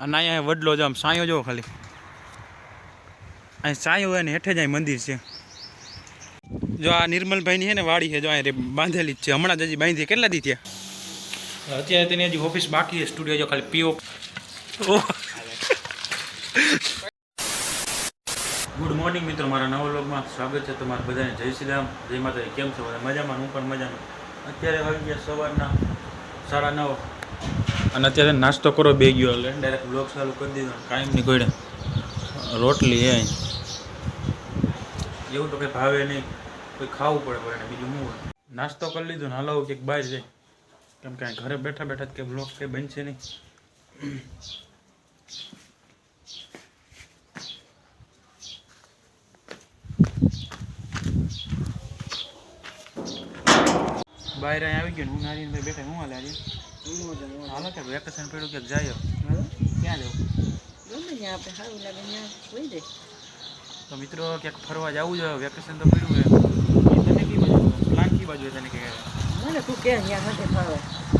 અને અહીંયા વડલો જો આમ સાયો જો ખાલી. અહીં સાયો હોય ને હેઠે જ અહીં મંદિર છે. જો આ નિર્મલભાઈની છે ને વાડી છે જો અહીં બાંધેલી જ છે. હમણાં જ હજી બાંધી. કેટલા દી ત્યાં અત્યારે તેની હજી ઓફિસ બાકી છે સ્ટુડિયો જો ખાલી પીઓ. ગુડ મોર્નિંગ મિત્રો મારા નવા વ્લોગમાં સ્વાગત છે તમારા બધાને. જય શ્રી રામ. જય માતાજી. કેમ છો? બધા મજામાં? હું પણ મજામાં. અત્યારે વાગી ગયા સવારના સાડા નવ. અને અત્યારે નાસ્તો કરો બે ગયો એટલે. ડાયરેક્ટ બ્લોગ ચાલુ કરી દીધો. કાયમની કોઈડે રોટલી એ એવું તો કંઈ ભાવે નહીં. કોઈ ખાવું પડે પડે બીજું શું હોય? નાસ્તો કરી લીધો ને હલાવું કંઈક બહાર જાય કેમ કે ઘરે બેઠા બેઠા જ કે બ્લોગ કંઈ બનશે નહીં. બહાર આવી ગયો હું નારીને ભાઈ બેઠા હું હાલે આજે હાલો કે વેકેશન પડ્યું કે જાય? ક્યાં જવું તો મિત્રો ક્યાંક ફરવા જવું જોઈએ વેકેશન તો પડ્યું છે. તને કી બાજુ પ્લાન કી બાજુ તને કે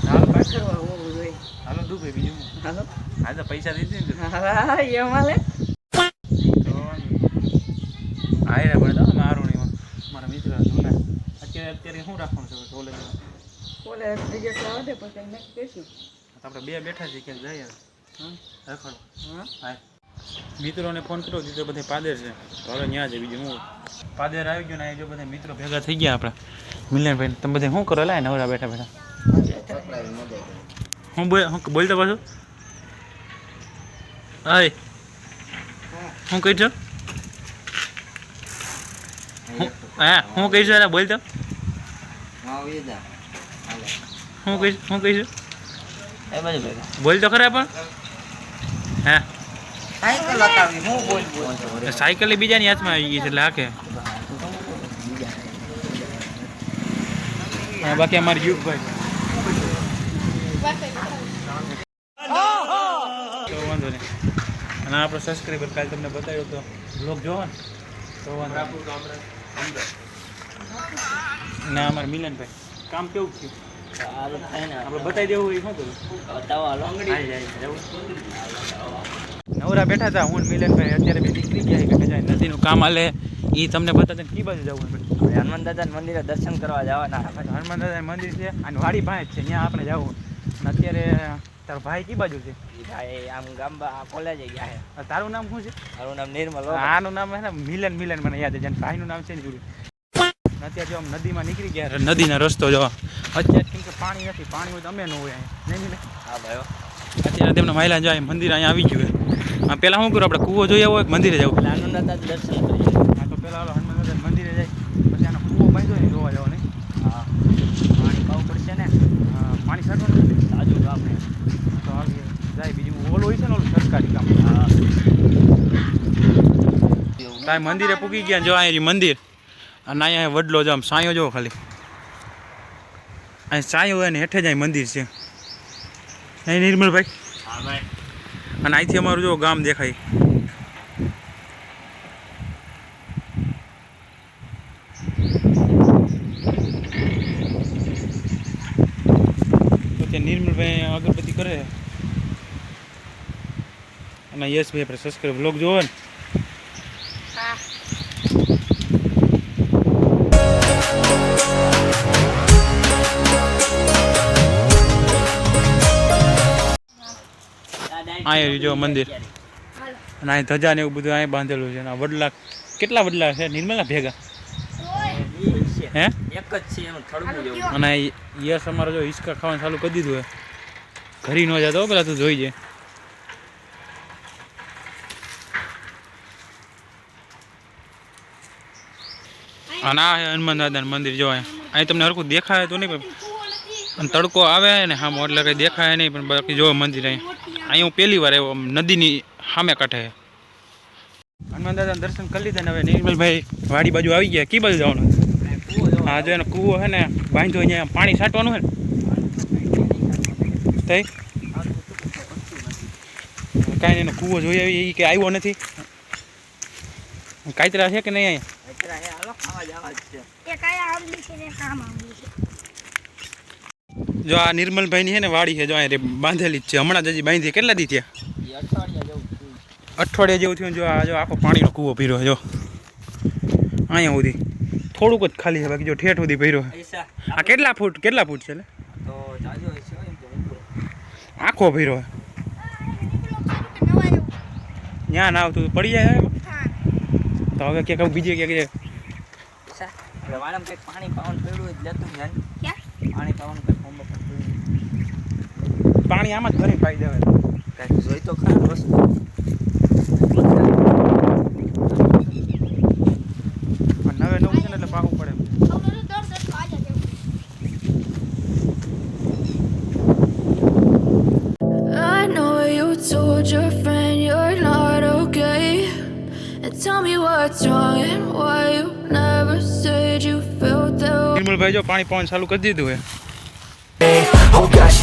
હાલો જોઈએ. હાલો દુબઈ બીજું હાલો. હા તો પૈસા દીધી ને હા એ પણ તો મારું નહીં મારા મિત્ર જૂના અત્યારે અત્યારે શું રાખવાનું છે કોલેજમાં આપણે બે બેઠા છીએ ક્યાંક જઈએ. રખડો. હા? મિત્રોને ફોન કરો દીધો બધે પાદર છે. તો હવે ત્યાં છે બીજું હું? પાદર આવી ગયો ને જો બધા મિત્રો ભેગા થઈ ગયા આપણા. મિલનભાઈ તમે બધે શું કરો? લાય નવરા બેઠા બેઠા. હું બોલ હું બોલતો પાછું? હાય. હું કહી છો? હું હા હું કહી છું બોલતો હું કહી હું કહી છું બોલ તો ખરા પણ. હા? સાયકલ એ બીજાની હાથમાં આવી ગઈ છે એટલે આખે હા, બાકી અમારી યુગભાઈ તો વાંધો નહીં. અને આપણો સબસ્ક્રાઈબર કાલે તમને બતાવ્યો તો બ્લોગ જોવો ને? તો વાંધો નહીં. ના અમારે મિલનભાઈ. કામ કેવું થયું? આપણે બતાવી દેવું એ શું કરું? નવરા બેઠા હતા હું મિલનભાઈ. અત્યારે બે નીકળી ગયા કે જાય નદીનું કામ હાલે. એ તમને બતાવે કી બાજુ જવું હનુમાન દાદા મંદિરે દર્શન કરવા જવાના. હનુમાન દાદા મંદિર છે અને વાડી ભાઈ જ છે ત્યાં આપણે જવું. અત્યારે તારો ભાઈ કી બાજુ છે? ભાઈ આમ ગામ કોલેજ ગયા છે. તારું નામ શું છે? મારું નામ નિર્મલ આનું નામ છે ને મિલન મિલન મને યાદ છે ભાઈનું નામ છે ને જોડું અત્યારે જો આમ નદીમાં નીકળી ગયા નદીના રસ્તો જો. અત્યારે કેમ કે પાણી નથી પાણી હોય તો અમે ન હોય નહીં હા ભાઈ અત્યારે તેમને મહિલા જાય મંદિર અહીંયા આવી ગયું આ પહેલાં શું કરું આપણે કૂવો જોઈએ હોય કે મંદિરે જવું? હનુમાન દર્શન કરીએ હા તો પહેલાં હનુમાન દાદા મંદિરે જાય. પછી આનો કૂવો બાંધ્યો ને જોવા જવો નહીં હા. પાણી પાવું પડશે ને. પાણી સાચવાનું નથી સાજુ તો આપણે. તો જાય બીજું. ઓલું હોય છે ને ઓલું સરકારી કામ હા. મંદિરે પૂકી ગયા જો અહીંયા મંદિર. અને અહીંયા વડલો જો આમ સાયો જો ખાલી. અહીં સાયો હોય ને હેઠે જ મંદિર છે. અહીં નિર્મલભાઈ. હા ભાઈ. અને અહીંથી અમારું જો ગામ દેખાય. નિર્મલભાઈ અગરબત્તી કરે. અને યશભાઈ આપણે સબસ્ક્રાઈબ બ્લોગ જોવો ને. અહીંયા જો મંદિર. અને અહીં ધજા ને એવું બધું અહીં બાંધેલું છે. અને વડલા કેટલા વડલા છે? નિર્મલા ભેગા? હે? એક જ છે એનું અને યશ અમારો જો હિંચકા ખાવાનું ચાલુ કરી દીધું હે ઘરી ન જતો પેલા તું જોઈ જાય. અને આ હનુમાન દાદાનું મંદિર જો અહીં તમને હરખું દેખાય તો નહીં અને તડકો આવે ને સામો એટલે કંઈ દેખાય નહીં, પણ બાકી જો મંદિર અહીં. અહીં હું પહેલી વાર આવ્યો નદીની સામે કાંઠે. હનુમાન દાદાના દર્શન કરી લીધા ને હવે નિર્મલભાઈ વાડી બાજુ આવી ગયા. કી બાજુ જવાનું? હા, જો એનો કૂવો છે ને બાંધો અહીંયા પાણી છાંટવાનું છે ને. તઈ? કાંઈ એનો કૂવો જોઈ આવી એ કે આવ્યો નથી. કાયતરા છે કે નહીં અહીંયા અત્યારે અહીંયા હાલો ખાવા જવા જ આ નિર્મલભાઈની છે ને વાડી છે જો અહીંયા બાંધેલી જ છે. હમણાં જ હજી બાંધી કેટલા દી થયા? અઠવાડિયા જેવું થયું. જો આ જો આખો પાણીનો કૂવો પીરો જો. અહીંયા સુધી. થોડુંક જ ખાલી છે બાકી જો ઠેઠ સુધી પીરો આ કેટલા ફૂટ કેટલા ફૂટ છે. આખો પીરો ના આવતું પડી જાય તો હવે ક્યાંક બીજે ક્યાંક પાણી પાવન પડ્યું લેતું પાણી પાવન પાણી આમાં જ ભરી પાઈ દેવાય કંઈક જોઈ તો ખરા વસ્તુ પણ નવે નવું છે ને એટલે પાકું પડે હવે તો દર દર તો આજે જેવું. I know you told your friend you're not okay. And tell me what's wrong and why you never said you felt that way. Nirmalbhai જો પાણી પાવાનું ચાલુ કરી દીધું હે Oh gosh, she's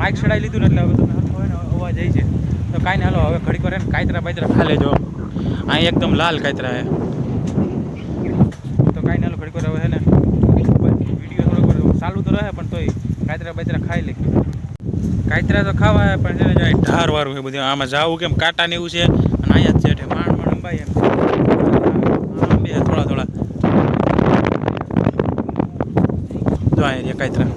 માઇક ચડાવી લીધું ને એટલે હવે તમે હરખો હોય ને અવાજ આવી છે તો કાંઈ ના હાલો, હવે ઘડીક વાર કાયતરા બાયતરા ખા લેજો અહીં એકદમ લાલ કાયતરા હે. તો કાંઈ ના હાલો, ઘડીક વાર હવે હે ને વીડિયો થોડોક ચાલુ તો રહે, પણ તોય કાયતરા બાયતરા ખાઈ લે કાયતરા તો ખાવા પણ છે ને ઢાર વાળું છે બધું. આમાં જાવું કેમ? કાંટા ને એવું છે? અને અહીંયા જ છે માણ માંડ અંબાઈ એમ. થોડા થોડા. જો અહીંયા કાયતરા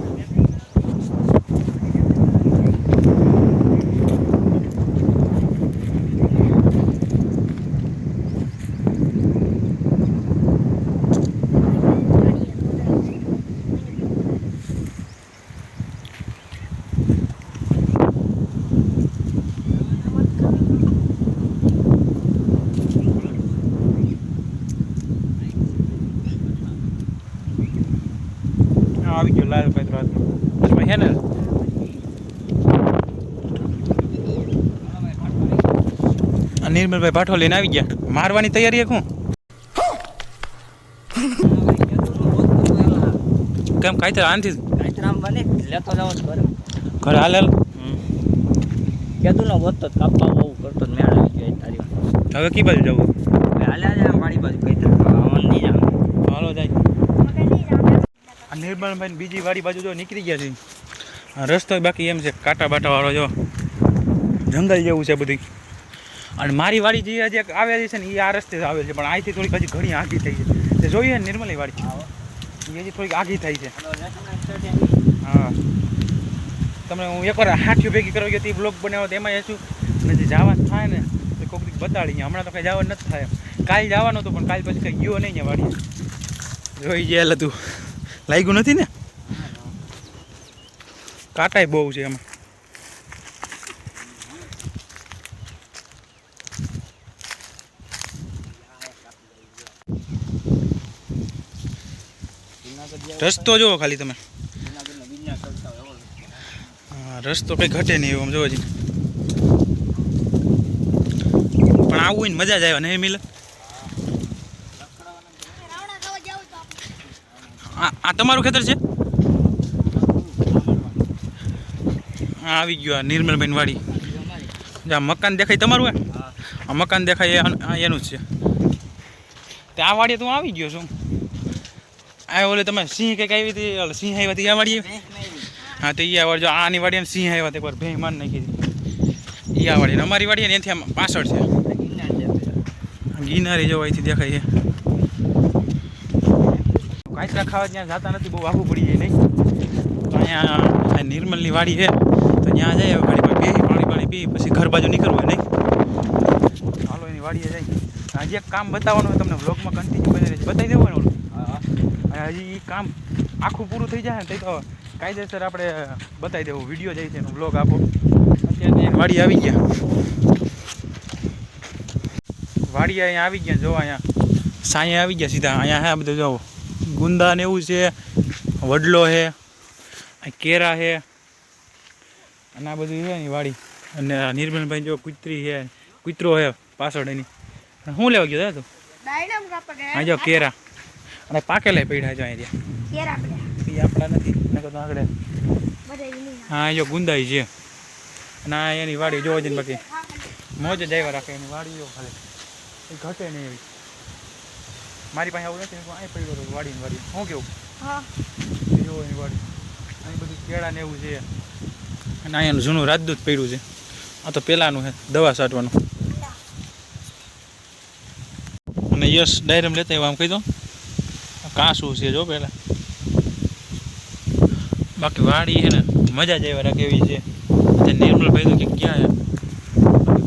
આ આવી ગયો લાલ કાયતરો હાથમાં તમે હે ને નિર્મલભાઈ ભાઠો લઈને આવી ગયા. મારવાની તૈયારી હે કેમ કાયતર આનથી લેતો જાવ ઘરે. હાલ હાલ. કેતું ને વધતો કાપવા બહુ કરતો મેળ આવી ગયો તારી હવે કી બાજુ જવું? હાલ્યા જાય મારી બાજુ કઈ તરફ આવવાનું નહીં જાવ હાલો જાય મગજ નહીં જાણે. આ નિર્મળભાઈ બીજી વાડી બાજુ જો નીકળી ગયા છે. રસ્તો બાકી એમ છે કાંટા બાટા વાળો જો. જંગલ જેવું છે બધી અને મારી વાડી જે હજી આવેલી છે ને એ આ રસ્તે આવેલી છે પણ અહીંથી થોડીક હજી ઘણી આઘી થઈ છે. તે જોઈએ ને નિર્મલી વાડી. એ હજી થોડીક આઘી થઈ છે. હા. તમને હું એકવાર હાથીઓ ભેગી કરવા ગયો તે બ્લોગ બનાવ્યો તો એમાં એ શું અને જે જવાનું થાય ને તો કોઈક દી બતાડી હમણાં તો કંઈ જવાનું નથી થાય. કાલ જવાનું હતું પણ કાલ પછી કંઈ ગયો નહીં વાડી જોઈ ગયેલ હતું લાગ્યું નથી ને? કાંટાય બહુ છે એમાં. રસ્તો જુઓ ખાલી તમે. રસ્તો કંઈ ઘટે નહીં એવું જોવો જી પણ આવું હોય ને મજા જ આવે નહીં મિલે રાવણા ખાવા જાવું તો આપણે. આ તમારું ખેતર છે? આવી ગયું આ નિર્મલબેન વાડી. જ્યાં મકાન દેખાય તમારું આ મકાન દેખાય એનું જ છે. તે આ વાડીએ તું આવી ગયો છું. આ ઓલે તમે સિંહ કંઈક આવી હતી સિંહ આવ્યા હતી આ વાડીએ? હા, તો ઈ આ આની વાડી સિંહ આવ્યા હતા એકવાર ભેં માન નાખી હતી. ઈ આ અમારી વાડી ને એથી આમ પાછળ છે. ગિરનારી જોવાથી દેખાય છે. કાંચરા ખાવા ત્યાં જતા નથી બહુ આવું પડી જાય નહીં. તો અહીંયા નિર્મલની વાડી છે. તો ત્યાં જાય વાડી પર બેસી પાણી પાણી પી પછી ઘર બાજુ નીકળવું હોય નહીં. હાલો એની વાડીએ જાય હજી એક કામ બતાવવાનું હોય તમને બ્લોગમાં કન્ટિન્યુ બની રહેશે બતાવી દેવું હોય ને ઓલું? અને હજી એ કામ આખું પૂરું થઈ જાય ને તો કાયદેસર આપણે બતાવી દેવું. વીડિયો જાય છે એનો વ્લોગ આપો. અત્યારે વાડી આવી ગયા. વાડી અહીંયા આવી ગયા જો અહીંયા. સાંયે આવી ગયા સીધા. અહીંયા હા બધું જો ગુંદા ને એવું છે વડલો છે કેરા છે અને આ બધું છે ને વાડી. અને નિર્મલભાઈ જો કૂતરી છે કૂતરો છે પાછળ એની. શું લેવા ગયો તું? હા જો કેરા. અને પાકેલા પીડા જો અહીંયા એ આપણા નથી નકર આગળ. હા જો ગુંદાઈ છે. અને આ એની વાડી જોવા જઈને બાકી. મોજ જ આવ્યા રાખે એની વાડી જો ખાલી ઘટે નહીં એવી. મારી પાસે આવું નથી અહીં પડ્યો હતો વાડીને વાડી શું કેવું? હા. જો એની વાડી. અહીં બધું કેળા ને એવું છે. અને અહીંયાનું જૂનું રાજદૂત પડ્યું છે. આ તો પહેલાંનું છે દવા છાંટવાનું અને યશ ડાયરેમ લેતા એવું આમ કહી દો કાંસું છે જો પહેલાં બાકી વાડી છે ને મજા જ આવ્યા રાખે એવી છે. નિર્મલ ભાઈ તો કે ક્યાં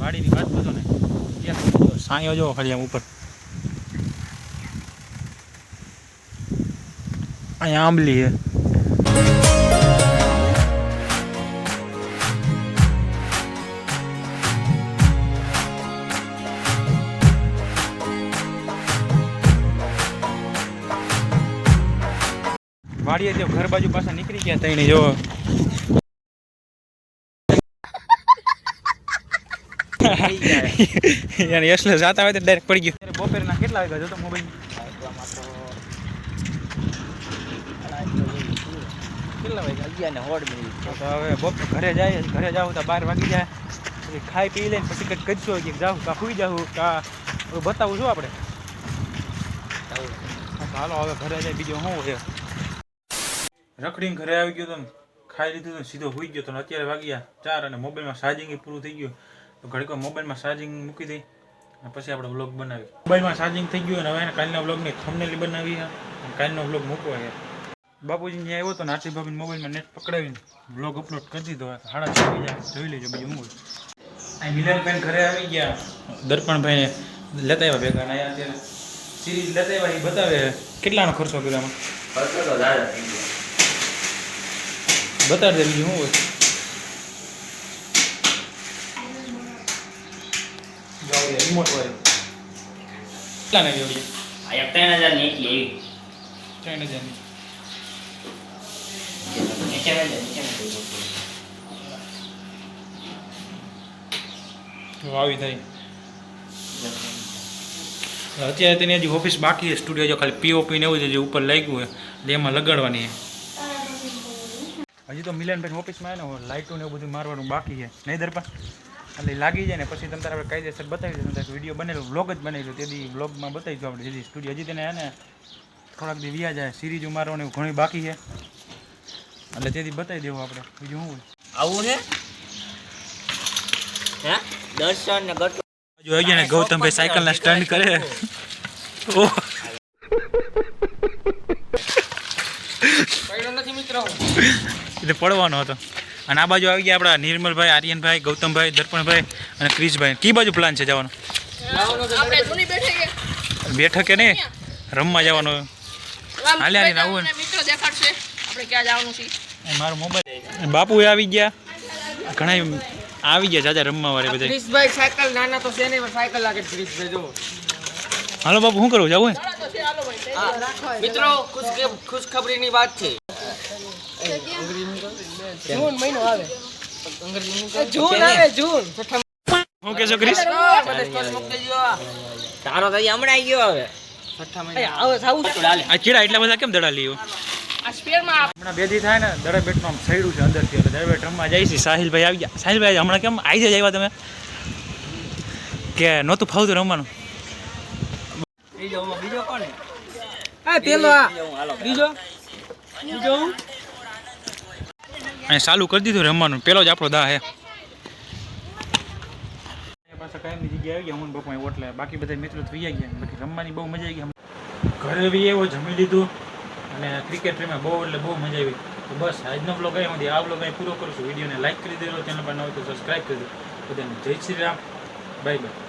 વાડીની વાત પૂછો ને. ક્યાં સાંયો જો ખાલી આમ ઉપર. અહીંયા આંબલી છે વાડીએ જો ઘર બાજુ પાછા નીકળી ગયા તઈને જો. યાર યશલે જાતા હોય તો ડાયરેક્ટ પડી ગયો. બપોરના કેટલા વાગ્યા જોતો મોબાઈલ? કેટલા મિનિટ તો હવે બપોર ઘરે જાય, ઘરે જાવ તો બાર વાગી જાય. પછી ખાઈ પી લઈને પછી કંઈક કરજો કે જાઉં, કા સુઈ જાઉં, કા બતાવું છું આપણે. હાલો, હવે ઘરે જાય, બીજો શું છે? રખડીને ઘરે આવી ગયો તો ખાઈ લીધું તો સીધો હોઈ ગયો તો અત્યારે વાગ્યા ચાર અને મોબાઈલમાં ચાર્જિંગ પૂરું થઈ ગયું. તો ઘડીક મોબાઈલમાં ચાર્જિંગ મૂકી દઈ અને પછી આપણે વ્લોગ બનાવી મોબાઈલમાં ચાર્જિંગ થઈ ગયું અને હવે કાલના વ્લોગની થંબનેલી બનાવી કાલનો વ્લોગ મૂકવા છે. બાપુજી ત્યાં આવ્યો તો ને આરતી ભાભીને મોબાઈલમાં નેટ પકડાવીને બ્લોગ અપલોડ કરી દીધો. સાડા છ જોઈ લેજો બીજું હું આ મિલનભાઈ ઘરે આવી ગયા. દર્પણભાઈને લેતા આવ્યા ભેગા અને અત્યારે. સિરીઝ લેતા આવ્યા એ બતાવે કેટલાનો ખર્ચો કર્યો આમાં? બતાડી દે બીજું શું હોય. રિમોટ વાળી. કેટલાને એક ત્રણ હજારની ત્રણ હજારની. આવી થઈ અત્યારે તેની હજી ઓફિસ બાકી છે, સ્ટુડિયો જો ખાલી પીઓપી ને એવું છે જે ઉપર લાગ્યું હોય એટલે એમાં લગાડવાની છે. હજી તો મિલનભાઈ ઓફિસમાં આવે ને લાઇટો ને એવું બધું મારવાનું બાકી છે. નહીં દરપા? એટલે લાગી જાય ને, પછી તમે આપણે કાયદેસર બતાવી દઈશું વીડિયો બનેલો વ્લોગ જ બનાવી દો તેથી વ્લોગમાં બતાવીશું આપણે હજી સ્ટુડિયો હજી તેને થોડાક દી વ્યા જાય, સિરીઝ મારવાની એવું ઘણી બાકી છે. એટલે તેથી બતાવી દેવું આપણે. બીજું શું હોય? આવું છે હે? દર્શન ને ગટુ હજુ આવી ગયા ને ગૌતમભાઈ સાયકલના સ્ટન્ડ કરે. એટલે પડવાનો હતો. અને આ બાજુ આવી ગયા આપણા નિર્મલભાઈ આર્યનભાઈ ગૌતમભાઈ દર્પણભાઈ અને ક્રિશભાઈ. કઈ બાજુ પ્લાન છે જવાનો? આપણે જૂની બેઠે બેઠકે નહીં. રમવા જવાનો. હાલે આવું ને. મિત્રો દેખાડશે. આપણે ક્યાં જવાનું છે મારો મોબાઈલ બાપુ આવી ગયા. ઘણા આવી ગયા જાજા રમવા વાળે બધા. ક્રિશભાઈ સાયકલ નાના તો છે નહીં સાયકલ લાગે ક્રિશભાઈ જો હાલો બાપુ શું કરું જવું મિત્રો ખુશખબરી ની વાત છે. જૂન મહિનો આવે. જૂન આવે જૂન. હું કે છો ક્રિશ તારો તો હમણાં ગયો હવે. છઠ્ઠા મહિના. આવે સાવું આ ચીડા એટલા બધા કેમ દડા સ્પેરમાં હમણાં બેદી થાય ને દરે બેટમાં આમ સડ્યું છે અંદરથી એટલે દરે બેટ રમવા જાય છે. સાહિલભાઈ આવી ગયા. સાહિલભાઈ હમણાં કેમ આવી જાય આવ્યા તમે? કે નહોતું ફાવતું રમવાનું? બીજો કોણ આ. પેલો બીજો? હાલો બીજો બીજો અહીં ચાલુ કરી દીધું રમવાનું. પેલો જ આપણો દા હે. પાછા કાયમની જગ્યાએ આવી ગયા હું પપ્પા ઓટલે. બાકી બધા મિત્રો થઈ ગયા. બાકી રમવાની બહુ મજા આવી ગઈ. ઘરે બી એવો જમી લીધું. અને ક્રિકેટ રમ્યા બહુ, એટલે બહુ મજા આવી. તો બસ, આજનો બ્લોગ અહીંયામાંથી આ બ્લોગ અહીં પૂરો કરું છું. વિડીયોને લાઈક કરી દેજો ચેનલ પર ન તો સબસ્ક્રાઈબ કરી દો બધાને જય શ્રી રામ. Bye bye